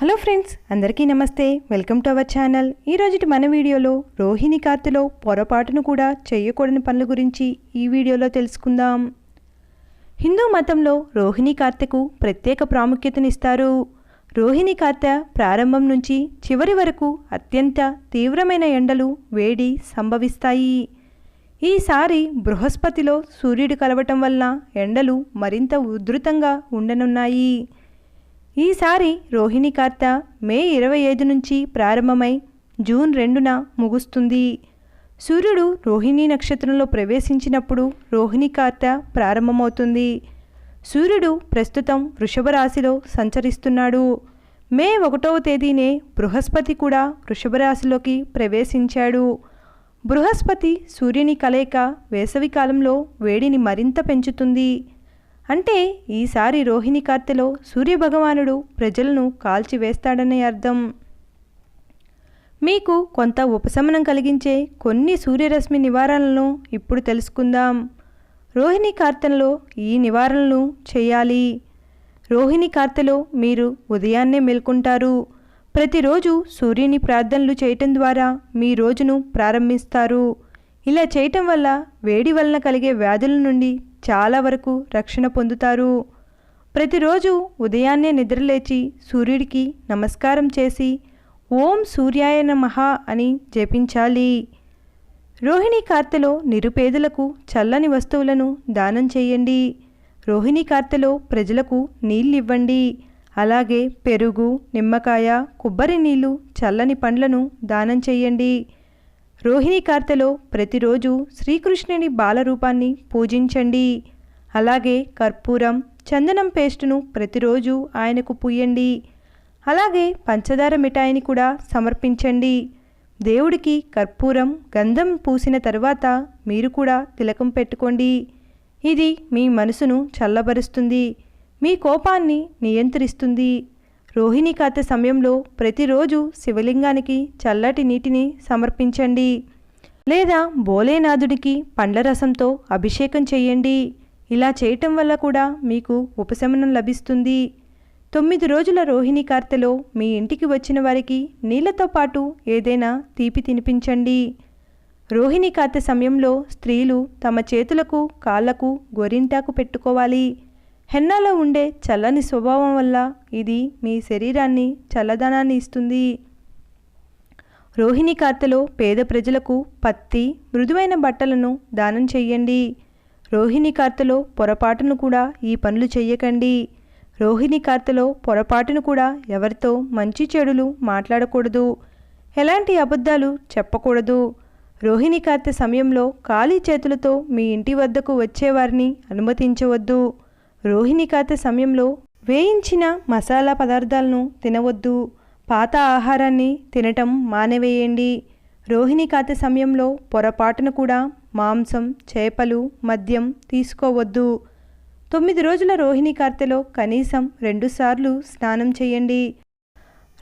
Hello friends అందరికీ నమస్తే. Welcome to our channel. ఈరోజుటి మన వీడియోలో రోహిణి కార్తెలో పొరపాటును కూడా చేయకూడని పనుల గురించి ఈ వీడియోలో తెలుసుకుందాం. హిందూ మతంలో రోహిణి కార్తెకు ప్రత్యేక ప్రాముఖ్యతనిస్తారు. రోహిణి కార్తె ప్రారంభం నుంచి చివరి వరకు అత్యంత తీవ్రమైన ఎండలు వేడి సంభవిస్తాయి. ఈసారి బృహస్పతిలో సూర్యుడు కలవటం వల్ల ఎండలు మరింత ఉధృతంగా ఉండనున్నాయి. ఈసారి రోహిణి కార్త మే ఇరవై ఐదు నుంచి ప్రారంభమై జూన్ రెండున ముగుస్తుంది. సూర్యుడు రోహిణి నక్షత్రంలో ప్రవేశించినప్పుడు రోహిణి కార్త ప్రారంభమవుతుంది. సూర్యుడు ప్రస్తుతం వృషభ రాశిలో సంచరిస్తున్నాడు. మే ఒకటవ తేదీనే బృహస్పతి కూడా వృషభ రాశిలోకి ప్రవేశించాడు. బృహస్పతి సూర్యుని కలయిక వేసవికాలంలో వేడిని మరింత పెంచుతుంది. అంటే ఈసారి రోహిణి కార్తెలో సూర్యభగవానుడు ప్రజలను కాల్చివేస్తాడనే అర్థం. మీకు కొంత ఉపశమనం కలిగించే కొన్ని సూర్యరశ్మి నివారణలను ఇప్పుడు తెలుసుకుందాం. రోహిణి కార్తెలో ఈ నివారణలు చేయాలి. రోహిణి కార్తెలో మీరు ఉదయాన్నే మేల్కొంటారు. ప్రతిరోజు సూర్యుని ప్రార్థనలు చేయటం ద్వారా మీ రోజును ప్రారంభిస్తారు. ఇలా చేయటం వల్ల వేడి వలన కలిగే వ్యాధుల నుండి చాలా వరకు రక్షణ పొందుతారు. ప్రతిరోజు ఉదయాన్నే నిద్రలేచి సూర్యుడికి నమస్కారం చేసి ఓం సూర్యాయ నమః అని జపించాలి. రోహిణి కార్తెలో నిరుపేదలకు చల్లని వస్తువులను దానం చేయండి. రోహిణి కార్తెలో ప్రజలకు నీళ్ళివ్వండి. అలాగే పెరుగు నిమ్మకాయ కొబ్బరి నీళ్ళు చల్లని పండ్లను దానం చేయండి. రోహిణి కార్తెలో ప్రతిరోజు శ్రీకృష్ణుని బాలరూపాన్ని పూజించండి. అలాగే కర్పూరం చందనం పేస్టును ప్రతిరోజు ఆయనకు పూయండి. అలాగే పంచదార మిఠాయిని కూడా సమర్పించండి. దేవుడికి కర్పూరం గంధం పూసిన తర్వాత మీరు కూడా తిలకం పెట్టుకోండి. ఇది మీ మనసును చల్లబరుస్తుంది. మీ కోపాన్ని నియంత్రిస్తుంది. రోహిణి కాత సమయంలో ప్రతిరోజు శివలింగానికి చల్లటి నీటిని సమర్పించండి. లేదా భోలేనాథుడికి పండ్ల రసంతో అభిషేకం చేయండి. ఇలా చేయటం వల్ల కూడా మీకు ఉపశమనం లభిస్తుంది. తొమ్మిది రోజుల రోహిణి కార్తెలో మీ ఇంటికి వచ్చిన వారికి నీళ్ళతో పాటు ఏదైనా తీపి తినిపించండి. రోహిణి కార్తె సమయంలో స్త్రీలు తమ చేతులకు కాళ్ళకు గొరింటాకు పెట్టుకోవాలి. హెన్నాలో ఉండే చల్లని స్వభావం వల్ల ఇది మీ శరీరాన్ని చల్లదనాన్ని ఇస్తుంది. రోహిణి కార్తెలో పేద ప్రజలకు పత్తి మృదువైన బట్టలను దానం చేయండి రోహిణి కార్తెలో పొరపాటును కూడా ఈ పనులు చేయకండి రోహిణి కార్తెలో పొరపాటును కూడా ఎవరితో మంచి చెడులు మాట్లాడకూడదు. ఎలాంటి అబద్ధాలు చెప్పకూడదు. రోహిణి కార్తె సమయంలో ఖాళీ చేతులతో మీ ఇంటి వద్దకు వచ్చేవారిని అనుమతించవద్దు. రోహిణి కాత సమయంలో వేయించిన మసాలా పదార్థాలను తినవద్దు. పాత ఆహారాన్ని తినటం మానేవేయండి. రోహిణి కాత సమయంలో పొరపాటును కూడా మాంసం చేపలు మద్యం తీసుకోవద్దు. తొమ్మిది రోజుల రోహిణి కార్తెలో కనీసం రెండుసార్లు స్నానం చేయండి.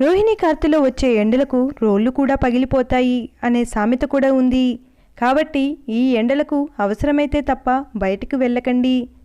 రోహిణి కార్తెలో వచ్చే ఎండలకు రోళ్ళు కూడా పగిలిపోతాయి అనే సామెత కూడా ఉంది. కాబట్టి ఈ ఎండలకు అవసరమైతే తప్ప బయటకు వెళ్ళకండి.